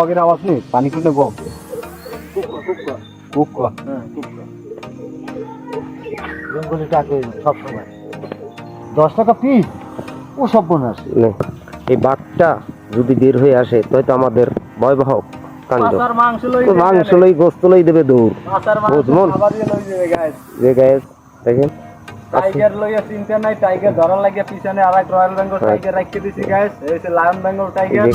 বগের আওয়াজ নেই? পানি খুলে বক কুকুয়া জঙ্গলে ডাকে সব দশ টাকা পিস ও সব বোনাস এই বাঘটা যদি বের হয়ে আসে তাহলে আমাদের ভয়াবহ কাণ্ড। মাংস লই তো মাংস লই গোস্ত লই দেবে দৌড়। বুঝমন? যে দেখেন। টাইগার লইয়া চিন্তা নাই টাইগার ধরার লাগিয়া পিছনে আরেক রয়্যাল বেঙ্গল হ্যাঁ। টাইগার রাখতে দিছি গাইস। এই লায়ন বেঙ্গল টাইগার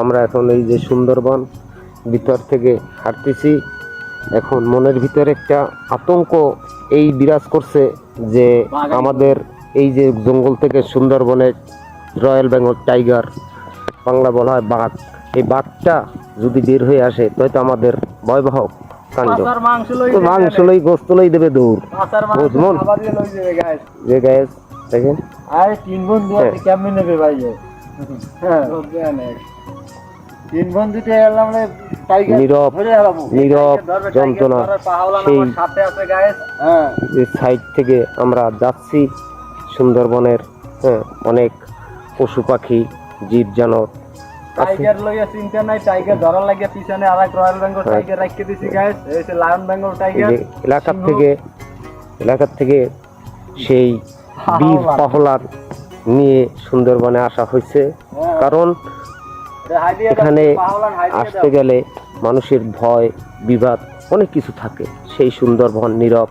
আমরা এখন এই যে সুন্দরবন ভিতর থেকে হাঁটতেছি। এখন মনের ভিতরে একটা আতঙ্ক এই বিরাজ করছে যে আমাদের এই যে জঙ্গল থেকে সুন্দরবনের রয়্যাল বেঙ্গল টাইগার বাংলা বলা হয় বাঘ। এই বাঘটা যদি বের হয়ে আসে তাহলে আমাদের ভয়াবহ কাণ্ড। তো মাংস লই গোস্ত লই দেবে দৌড় মাছার বুঝমন? যে গায়ে দেখেন। আরে তিন বন্ধু হ্যাঁ। নেবে ভাই? হ্যাঁ। তিন বন্ধুতে এলাম রে নীরব, নীরব যন্ত্রণা, সেই- গাইস হ্যাঁ। সাইড থেকে আমরা যাচ্ছি সুন্দরবনের হ্যাঁ অনেক পশু পাখি জীব জানোয়ার টাইগার লইয়া চিন্তা নাই টাইগার ধরার লাগিয়া পিছনে আরেক রয়্যাল বেঙ্গল হ্যাঁ। টাইগার রাখতে দিছি গাইস এই হচ্ছে লায়ন বেঙ্গল টাইগার যে এলাকার থেকে এলাকার থেকে সেই বীর পাহলার নিয়ে সুন্দরবনে আসা হয়েছে। হ্যাঁ। কারণ এখানে আসতে গেলে মানুষের ভয় বিবাদ অনেক কিছু থাকে। সেই সুন্দরবন নীরব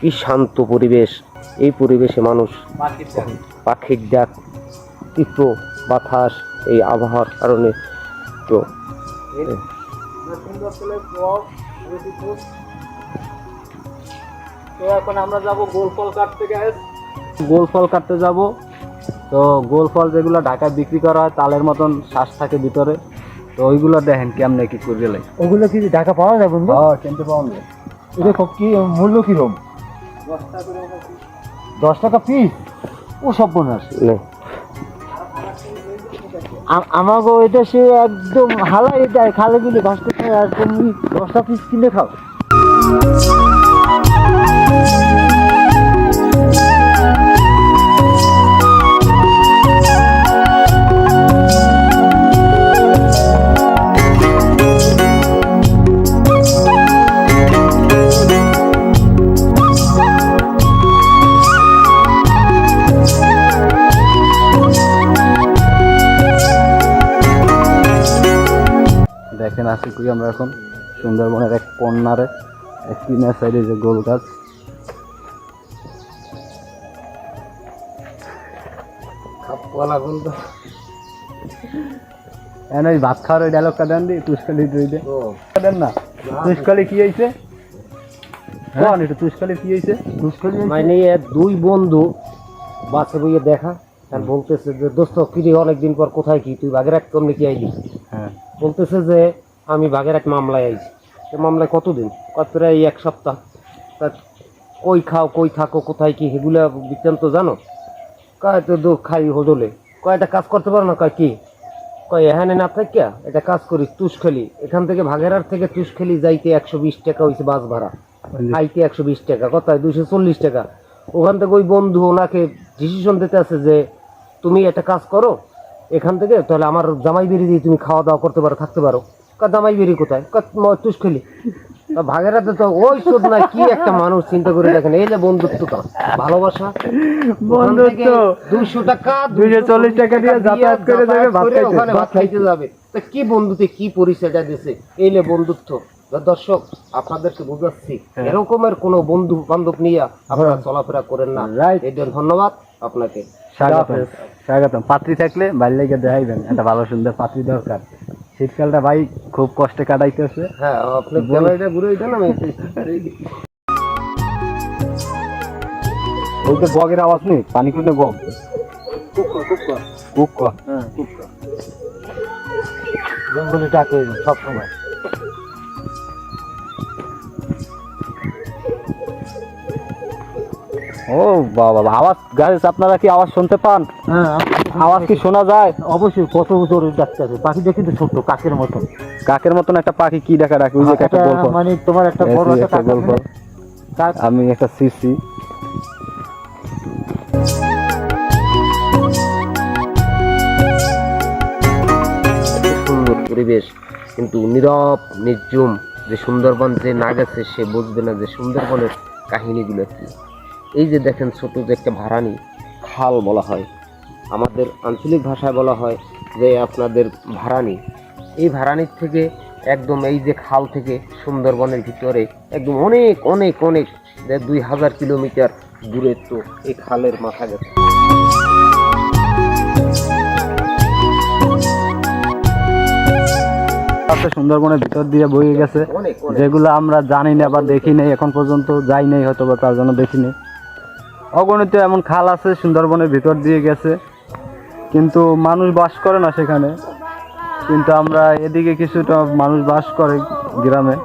কি শান্ত পরিবেশ। এই পরিবেশে মানুষ পাখির ডাক। তীব্র বাতাস এই আবহাওয়ার কারণে তো এখন আমরা যাব গোল ফল কাটতে গাইস গোল ফল কাটতে যাব। তো গোল ফল যেগুলো ঢাকায় বিক্রি করা হয় তালের মতন শ্বাস থাকে ভিতরে। তো ওইগুলো দেখেন কেমনে কি করে লাই ওগুলো কি ঢাকা পাওয়া যায় বন্ধু? হ্যাঁ কিনতে পাওয়া যায়। এটা খুব কি মূল্য কিরম দশ টাকা পিস ও সব বোনাস নে, আমাকে এটা সে একদম হালাই দেয় খালে দিলে ভাসতে খায় আর তুমি দশটা পিস কিনে খাও। দেখেন আছি করি আমরা এখন সুন্দরবনের এক কর্নারে এক কিনার সাইডে যে গোল গাছ। খাপওয়ালা বলতো এন ওই ভাত খাওয়ার ওই ডায়লগটা দেন দি তুষকালি দুই দে। দেন না তুষকালি কি হয়েছে হ্যাঁ? তুষকালি কি হয়েছে মানে দুই বন্ধু বাসে বইয়ে দেখা আর বলতেছে যে দোস্ত কিরে অনেকদিন পর কোথায় কি? তুই বাগেরহাট কমলে কি আইলি? হ্যাঁ। বলতেছে যে আমি বাগেরহাট মামলায় আইছি। সে মামলায় কতদিন? কত প্রায় এক সপ্তাহ। তা কই খাও কই থাকো কোথায় কি সেগুলা বৃত্তান্ত জানো? কয় তো দু খাই হোদলে কয় একটা কাজ করতে পারো না? কয় কি? কয় এখানে না থাকিয়া এটা কাজ করিস তুষখালি এখান থেকে ভাগেরহাট থেকে তুষখালি যাইতে একশো বিশ টাকা হয়েছে বাস ভাড়া। আইতে একশো বিশ টাকা কোথায় দুইশো চল্লিশ টাকা। ওখান থেকে ওই বন্ধু ওনাকে ডিসিশন দিতে আছে যে তুমি একটা কাজ করো এখান থেকে তাহলে আমার জামাই বেরিয়ে দিয়ে তুমি খাওয়া দাওয়া করতে পারো থাকতে পারো। কা জামাই বেরিয়ে কোথায় তুষ খেলি। ভাগেরাতে তো ওই শোধ না কি একটা মানুষ চিন্তা করে দেখেন এই যে বন্ধুত্বটা ভালোবাসা। বন্ধুত্ব। দুইশো টাকা 240 টাকা দিয়ে যাতায়াত করে যাবে, ওখানে ভাত খাইতে যাবে। তা কি বন্ধুতে কি পরিচয়টা দিছে এই লে বন্ধুত্ব। দর্শক আপনাদেরকে বুঝাচ্ছি হ্যাঁ। এরকমের কোন বন্ধু বান্ধব নিয়ে আপনারা চলাফেরা করেন না. এই জন্য ধন্যবাদ আপনাকে। স্বাগতম স্বাগতম। পাত্রী থাকলে বাড়ি লেগে দেখাইবেন একটা ভালো সুন্দর পাত্রী দরকার। শীতকালটা ভাই খুব কষ্টে কাটাইতেছে। হ্যাঁ ঘুরে ওই তো বগের আওয়াজ নেই পানি খুলে বগ কুকুয়া জঙ্গলে ডাকে সব ও বাবা আওয়াজ গাইস আপনারা কি আওয়াজ শুনতে পান? হ্যাঁ আওয়াজ কি শোনা যায়? অবশ্যই কত জোরে ডাকতে হবে পাখিটা কিন্তু ছোট্ট কাকের মতন। কাকের মতন একটা পাখি কি ডাকে? ওই যে একটা এটা গোল ফল। মানে তোমার একটা বড় একটা একটা কাক গোল আছে ফল। না? কাক আমি একটা সিসি সুন্দর পরিবেশ কিন্তু নীরব নির্জুম যে সুন্দরবন যে না গেছে সে বুঝবে না যে সুন্দরবনের কাহিনীগুলো কি। এই যে দেখেন ছোট যে একটা ভাড়ানি খাল বলা হয়। আমাদের আঞ্চলিক ভাষায় বলা হয় যে আপনাদের ভাড়ানি। এই ভাড়ানির থেকে একদম এই যে খাল থেকে সুন্দরবনের ভিতরে একদম অনেক অনেক অনেক দুই হাজার কিলোমিটার দূরে তো এই খালের মাথা গেছে। আছে সুন্দরবনের ভিতর দিয়ে বয়ে গেছে। যেগুলো আমরা জানি না বা দেখি নাই এখন পর্যন্ত যাই নাই হয়তো বা তার জন্য দেখি নাই। অগণিত এমন খাল আছে সুন্দরবনের ভিতর দিয়ে গেছে। কিন্তু মানুষ বাস করে না সেখানে। কিন্তু আমরা এদিকে কিছুটা মানুষ বাস করে গ্রামে।